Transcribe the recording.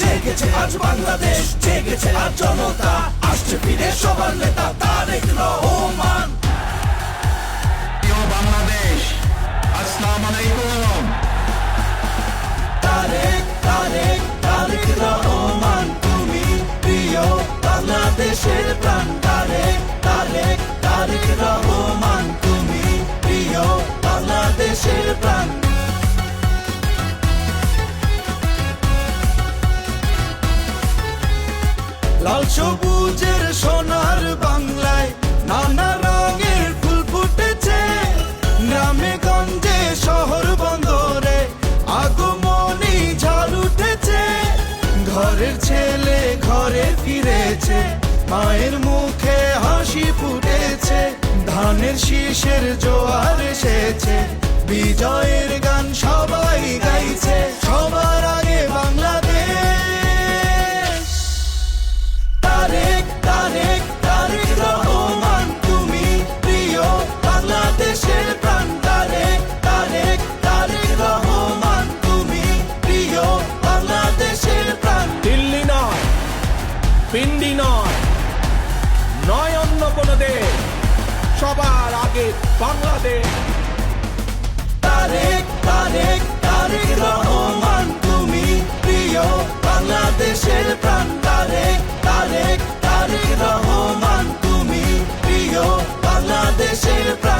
জেগেছে আজ বাংলাদেশ জেগেছে আজ জনতা। আসছে ফিরে সবার নেতা তারেক রহমান। বাংলাদেশ আসসালামু আলাইকুম। তারেক তারেক তারেক রহমান তুমি প্রিয় বাংলাদেশের প্রাণ। তারেক তারেক তারেক রহমান তুমি প্রিয় বাংলাদেশের প্রাণ। লাল সবুজের সোনার বাংলায় নানা রঙের ফুল ফুটেছে। গ্রামে, গঞ্জে, শহর বন্দরে আগমনী ঝড় উঠেছে। ঘরের ছেলে ঘরে ফিরেছে, মায়ের মুখে হাসি ফুটেছে, ধানের শীষের জোয়ার এসেছে, বিজয়ের গান সবাই পিন্ডি নয় নয় অন্য কোনো দেশ সবার আগে বাংলাদেশ। তারেক তারেক তারেক রহমান, তুমি প্রিয় বাংলাদেশের প্রাণ। তারেক তারেক তারেক রহমান, তুমি প্রিয় বাংলাদেশের প্রাণ।